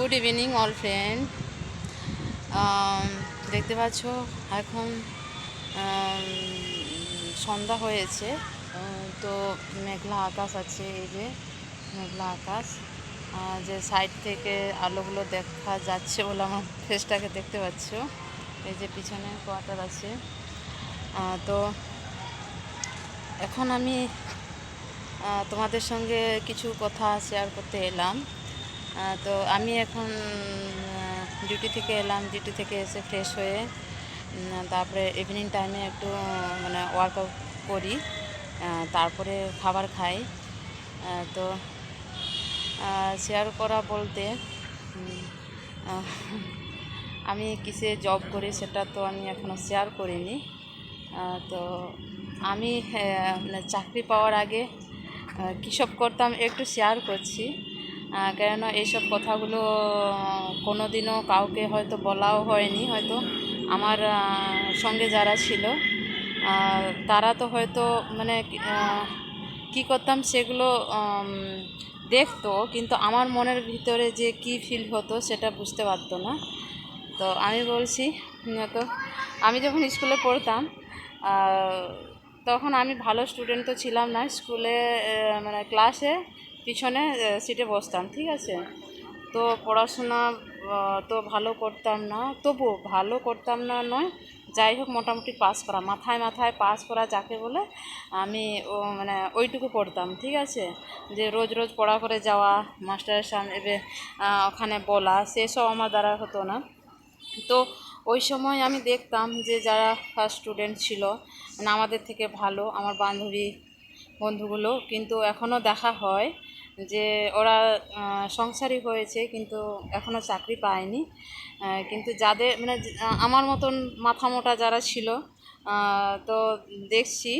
Good evening all friend দেখতে পাচ্ছ এখন um, সন্ধ্যা হয়েছে। তো মেঘলা আকাশ আছে এই যে মেঘলা আকাশ। যে সাইড থেকে আলোগুলো দেখা যাচ্ছে বলে আমার ফেসটাকে দেখতে পাচ্ছ। এই যে পিছনে কোয়ার্টার আছে। তো এখন আমি তোমাদের সঙ্গে কিছু কথা শেয়ার করতে এলাম। তো আমি এখন ডিউটি থেকে এলাম ডিউটি থেকে এসে ফ্রেশ হয়ে তারপরে ইভিনিং টাইমে একটু মানে ওয়ার্কআউট করি তারপরে খাবার খাই তো শেয়ার করা বলতে আমি কিসে জব করি সেটা তো আমি এখনও শেয়ার করিনি তো আমি মানে চাকরি পাওয়ার আগে কী সব করতাম একটু শেয়ার করছি কেননা এইসব কথাগুলো কোনো দিনও কাউকে হয়তো বলাও হয়নি, হয়তো আমার সঙ্গে যারা ছিল তারা তো হয়তো মানে কী করতাম সেগুলো দেখতো, কিন্তু আমার মনের ভিতরে যে কী ফিল হতো সেটা বুঝতে পারতো না। তো আমি বলছি, তো আমি যখন স্কুলে পড়তাম তখন আমি ভালো স্টুডেন্ট তো ছিলাম না, স্কুলে মানে ক্লাসে পিছনে সিটে বসতাম, ঠিক আছে? তো পড়াশোনা তো ভালো করতাম না, তবু ভালো করতাম না নয়, যাই হোক মোটামুটি পাস করা, মাথায় মাথায় পাস করা যাকে বলে, আমি, ও মানে ওইটুকু পড়তাম, ঠিক আছে? যে রোজ রোজ পড়া করে যাওয়া, মাস্টারের সামনে ওখানে বলা, সেসব আমার দ্বারা হতো না। তো ওই সময় আমি দেখতাম যে যারা ফার্স্ট স্টুডেন্ট ছিল মানে আমাদের থেকে ভালো, আমার বান্ধবী বন্ধুগুলো, কিন্তু এখনও দেখা হয় যে ওরা সংসারী হয়েছে কিন্তু এখনও চাকরি পায়নি। কিন্তু যাদের মানে আমার মতন মাথা মোটা যারা ছিল তো দেখছি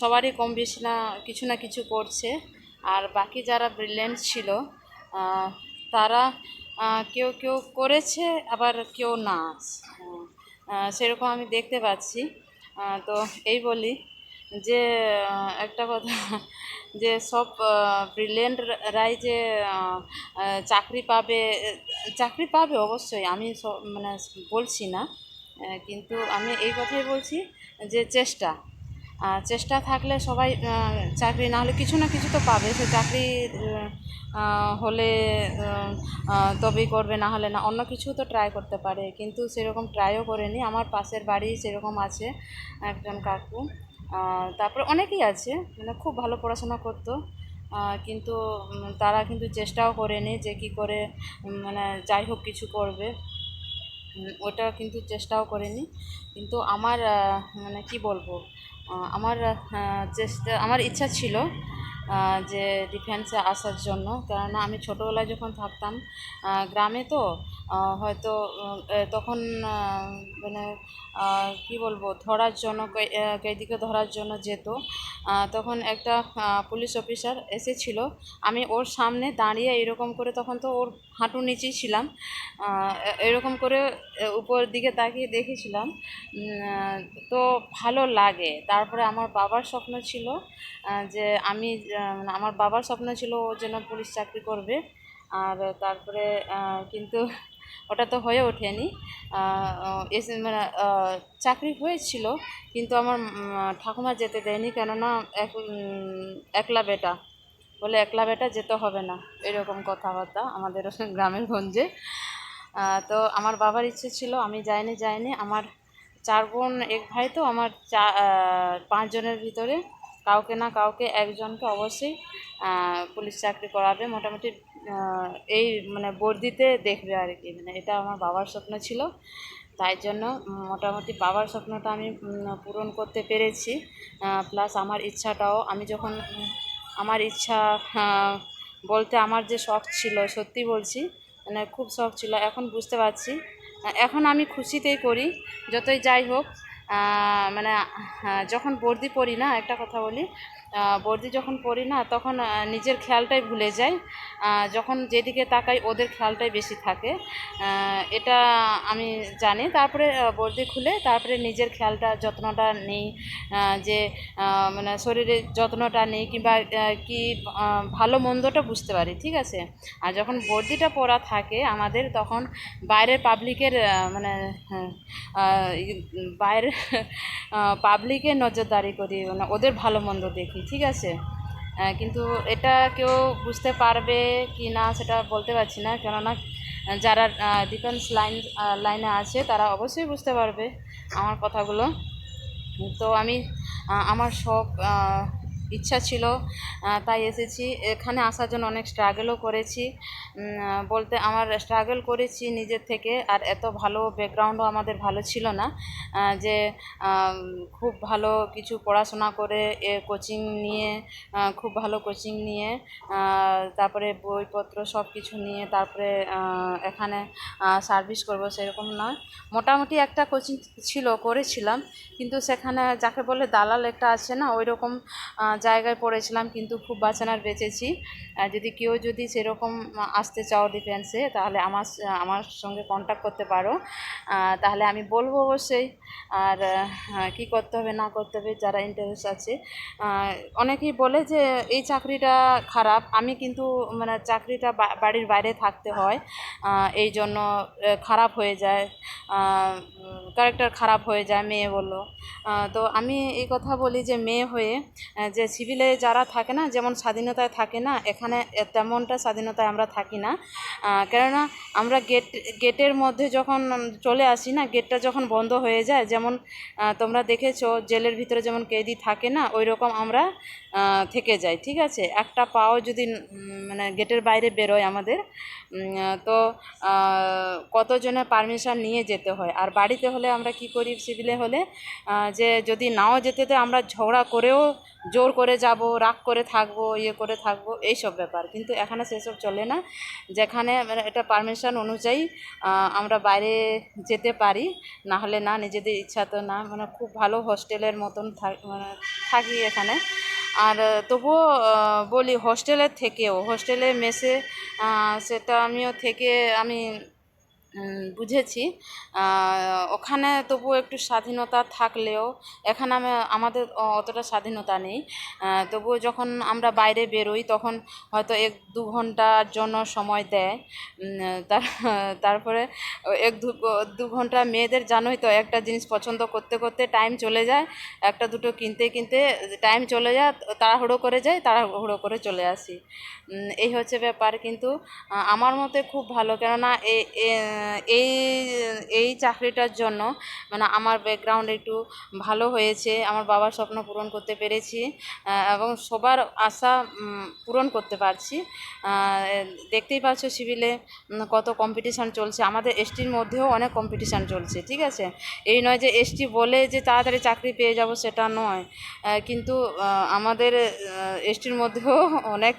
সবারই কম বেশি না, কিছু না কিছু করছে। আর বাকি যারা ব্রিলিয়েন্ট ছিল তারা কেউ কেউ করেছে, আবার কেউ না। সেরকম আমি দেখতে পাচ্ছি। তো এই বলি। যে একটা কথা, যে সব ব্রিলিয়েন্টরাই যে চাকরি পাবে চাকরি পাবে অবশ্যই, আমি সব মানে বলছি না কিন্তু আমি এই কথাই বলছি যে চেষ্টা চেষ্টা থাকলে সবাই চাকরি না হলে কিছু না কিছু তো পাবে, সে চাকরি হলে তবেই করবে, না হলে না, অন্য কিছু তো ট্রাই করতে পারে, কিন্তু সেরকম ট্রাইও করেনি, আমার পাশের বাড়ি সেরকম আছে, একজন কাকু তারপরে অনেকেই আছে মানে খুব ভালো পড়াশোনা করতো কিন্তু তারা কিন্তু চেষ্টাও করেনি যে কী করে মানে যাই হোক কিছু করবে। ওটা কিন্তু চেষ্টাও করেনি। কিন্তু আমার মানে কি বলব আমার চেষ্টা, আমার ইচ্ছা ছিল যে ডিফেন্সে আসার জন্য। কেননা আমি ছোটোবেলায় যখন থাকতাম গ্রামে তো হয়তো তখন মানে কি বলব ধরার জন্য কে- আহ, কেদিকে ধরার জন্য যেত। তখন একটা পুলিশ অফিসার এসেছিল। আমি ওর সামনে দাঁড়িয়ে এরকম করে তখন তো ওর হাঁটুর নিচেই ছিলাম। এরকম করে উপর দিকে তাকিয়ে দেখেছিলাম। তো ভালো লাগে। তারপরে আমার বাবার স্বপ্ন ছিল যে আমি মানে আমার বাবার স্বপ্ন ছিল ও যেন পুলিশ চাকরি করবে। আর তারপরে কিন্তু ওটা তো হয়ে ওঠেনি। এসে মানে চাকরি হয়েছিল, কিন্তু আমার ঠাকুমা যেতে দেয়নি, কেননা এক একলা বেটা। বলে একলা বেটা যেতে হবে না, এরকম কথাবার্তা আমাদের গ্রামের গঞ্জে। তো আমার বাবার ইচ্ছে ছিল, আমি যাইনি যাইনি। আমার চার বোন, এক ভাই তো, আমার চা পাঁচজনের ভিতরে। কাউকে না কাউকে, একজনকে অবশ্যই পুলিশ চাকরি করাবে। মোটামুটি এই মানে বর্দিতে দেখবে আর কি। মানে এটা আমার বাবার স্বপ্ন ছিল। তাই জন্য মোটামুটি বাবার স্বপ্নটা আমি পূরণ করতে পেরেছি। প্লাস আমার ইচ্ছাটাও, আমি যখন, আমার ইচ্ছা বলতে আমার যে শখ ছিল, সত্যি বলছি মানে খুব শখ ছিল, এখন বুঝতে পারছি। এখন আমি খুশিতেই করি, যতই যাই হোক মানে যখন বর্দি পড়ি না, একটা কথা বলি বর্দি যখন পড়ি না তখন নিজের খেয়ালটাই ভুলে যাই। যখন যেদিকে তাকাই ওদের খেয়ালটাই বেশি থাকে। এটা আমি জানি। তারপরে বর্দি খুলে তারপরে নিজের খেয়ালটা যত্নটা নেই। যে মানে শরীরের যত্নটা নেই কিংবা কি ভালো মন্দটা বুঝতে পারি ঠিক আছে? আর যখন বর্দিটা পড়া থাকে আমাদের তখন বাইরের পাবলিকের মানে হ্যাঁ, বাইরের পাবলিকের নজরদারি করি মানে ওদের ভালো মন্দ দেখি। ঠিক আছে। কিন্তু এটা কেউ বুঝতে পারবে কি না সেটা বলতে পারছি না। কেননা, যারা ডিফেন্স লাইন লাইনে আছে, তারা অবশ্যই বুঝতে পারবে আমার কথাগুলো। তো আমি আমার শখ ইচ্ছা ছিল তাই এসেছি। এখানে আসার জন্য অনেক স্ট্রাগলও করেছি। বলতে আমার স্ট্রাগল করেছি নিজের থেকে, আর এত ভালো ব্যাকগ্রাউন্ডও আমাদের ভালো ছিল না যে খুব ভালো কিছু পড়াশোনা করে, এ কোচিং নিয়ে খুব ভালো কোচিং নিয়ে তারপরে বইপত্র সব কিছু নিয়ে, তারপরে এখানে সার্ভিস করব সেরকম নয়। মোটামুটি একটা কোচিং ছিল, করেছিলাম, কিন্তু সেখানে যাকে বলে দালাল একটা আছে না ওই রকম জায়গায় পড়েছিলাম কিন্তু খুব বাঁচানার বেঁচেছি। যদি কেউ যদি সেরকম আসতে চাও ডিফেন্সে তাহলে আমার আমার সঙ্গে কন্ট্যাক্ট করতে পারো। তাহলে আমি বলব অবশ্যই। আর কী করতে হবে না করতে হবে যারা ইন্টারেস্ট আছে। অনেকেই বলে যে এই চাকরিটা খারাপ। আমি কিন্তু মানে চাকরিটা বাড়ির বাইরে থাকতে হয়। এই জন্য খারাপ হয়ে যায়। ক্যারেক্টার খারাপ হয়ে যায় মেয়ে বলল। তো আমি এই কথা বলি যে মেয়ে হয়ে আহ, যে সিভিলে যারা থাকে না, যেমন স্বাধীনতায় থাকে না, এখানে তেমনটা স্বাধীনতায় আমরা থাকি না। কেননা আমরা গেট গেটের মধ্যে যখন চলে আসি না গেটটা যখন বন্ধ হয়ে যায়, যেমন তোমরা দেখেছ, জেলের ভিতরে যেমন কেদি থাকে না ওই রকম আমরা থেকে যাই, ঠিক আছে? একটা পাও যদি মানে গেটের বাইরে বেরোয় আমাদের তো কতজনের পারমিশন নিয়ে যেতে হয়? আর বাড়িতে হলে আমরা কি করি সিভিলে হলে? যে যদি নাও যেতে আমরা ঝগড়া করেও জোর করে যাব, রাগ করে থাকব ইয়ে করে থাকব, এইসব ব্যাপার। কিন্তু এখানে সেসব চলে না। যেখানে মানে এটা পারমিশন অনুযায়ী আমরা বাইরে যেতে পারি। না হলে না, নিজেদের ইচ্ছা তো না। মানে খুব ভালো হোস্টেলের মতন মানে থাকি এখানে। আর তবুও বলি হোস্টেলের থেকেও, হোস্টেলে মেসে সেটা আমিও থেকে, আমি বুঝেছি। ওখানে তবুও একটু স্বাধীনতা থাকলেও এখানে আমি, আমাদের অতটা স্বাধীনতা নেই। তবুও যখন আমরা বাইরে বেরোই তখন হয়তো এক দু ঘণ্টার জন্য সময় দেয়। তার, তারপরে এক দু দু ঘণ্টা মেয়েদের জানোই তো একটা জিনিস পছন্দ করতে করতে টাইম চলে যায়। একটা দুটো কিনতে কিনতে টাইম চলে যায়, তাড়াহুড়ো করে যাই, তাড়াহুড়ো করে চলে আসি। এই হচ্ছে ব্যাপার। কিন্তু আমার মতে খুব ভালো। কেননা এ- এই এই চাকরিটার জন্য মানে আমার ব্যাকগ্রাউন্ড একটু ভালো হয়েছে, আমার বাবার স্বপ্ন পূরণ করতে পেরেছি এবং সবার আশা পূরণ করতে পারছি। দেখতেই পাচ্ছ সিভিলে কত কম্পিটিশান চলছে। আমাদের এসটির মধ্যেও অনেক কম্পিটিশান চলছে, ঠিক আছে? এই নয় যে এসটি বলে যে তাড়াতাড়ি চাকরি পেয়ে যাব সেটা নয়। কিন্তু আমাদের এসটির মধ্যেও অনেক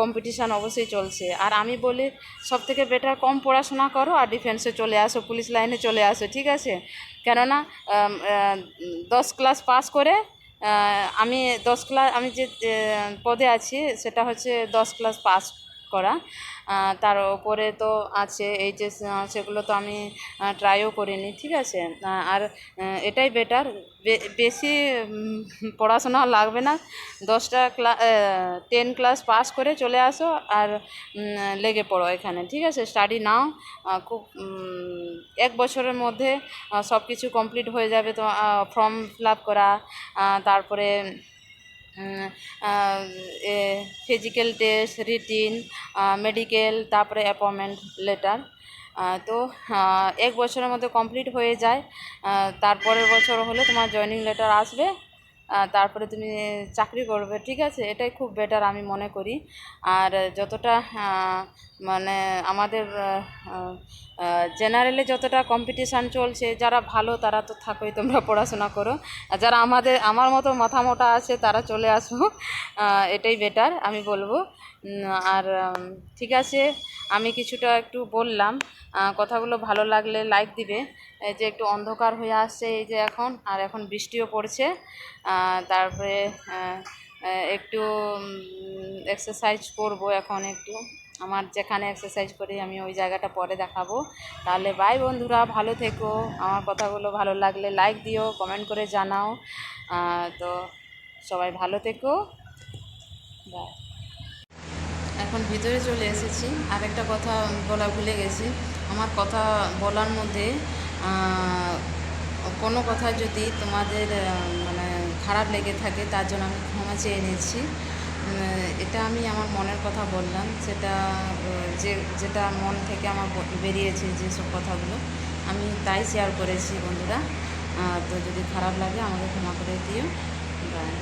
কম্পিটিশান অবশ্যই চলছে। আর আমি বলি সব থেকে বেটার কম পড়াশোনা করো আর ডিফেন্সে চলে আসো পুলিশ লাইনে চলে আসো, ঠিক আছে? কেননা দশ ক্লাস পাস করে আমি দশ ক্লাস আমি যে পদে আছি, সেটা হচ্ছে দশ ক্লাস পাস করা। তার ওপরে তো আছে এইচএস সেগুলো তো আমি ট্রাইও করিনি, ঠিক আছে? আর এটাই বেটার বেশি পড়াশোনা লাগবে না। দশটা ক্লা টেন ক্লাস পাস করে চলে আসো আর লেগে পড়ো এখানে, ঠিক আছে? স্টাডি নাও খুব এক বছরের মধ্যে সব কিছু কমপ্লিট হয়ে যাবে তো ফর্ম ফিল আপ করা তারপরে ফিজিক্যাল টেস্ট রিটিন মেডিকেল তারপরে অ্যাপয়েন্টমেন্ট লেটার তো এক বছরের মধ্যে কমপ্লিট হয়ে যায়। তারপরের বছর হলে তোমার জয়নিং লেটার আসবে। তারপরে তুমি চাকরি করবে, ঠিক আছে? এটাই খুব বেটার আমি মনে করি। আর যতটা মানে আমাদের জেনারেলে যতটা কম্পিটিশান চলছে, যারা ভালো তারা তো থাকোই, তোমরা পড়াশোনা করো। আর যারা আমাদের, আমার মতো মাথা মোটা আছে, তারা চলে আসো এটাই বেটার আমি বলব। আর ঠিক আছে, আমি কিছুটা একটু বললাম। কথাগুলো ভালো লাগলে লাইক দিবে। যে একটু অন্ধকার হয়ে আসছে এই যে এখন, আর এখন বৃষ্টিও পড়ছে। তারপরে একটু এক্সারসাইজ করব এখন একটু। আমার যেখানে এক্সারসাইজ করি, আমি ওই জায়গাটা পরে দেখাবো। তাহলে বাই বন্ধুরা, ভালো থেকো। আমার কথাগুলো ভালো লাগলে লাইক দিও কমেন্ট করে জানাও। তো সবাই ভালো থেকো। বাই এখন ভিতরে চলে এসেছি। আর একটা কথা বলা ভুলে গেছি। আমার কথা বলার মধ্যে কোনো কথা যদি তোমাদের মানে খারাপ লেগে থাকে, তার জন্য আমি ক্ষমা চেয়ে নিচ্ছি। এটা আমি আমার মনের কথা বললাম। সেটা যে, যেটা মন থেকে আমার বেরিয়েছে যেসব কথাগুলো, আমি তাই শেয়ার করেছি বন্ধুরা। তো যদি খারাপ লাগে আমাকে ক্ষমা করে দিও। বাই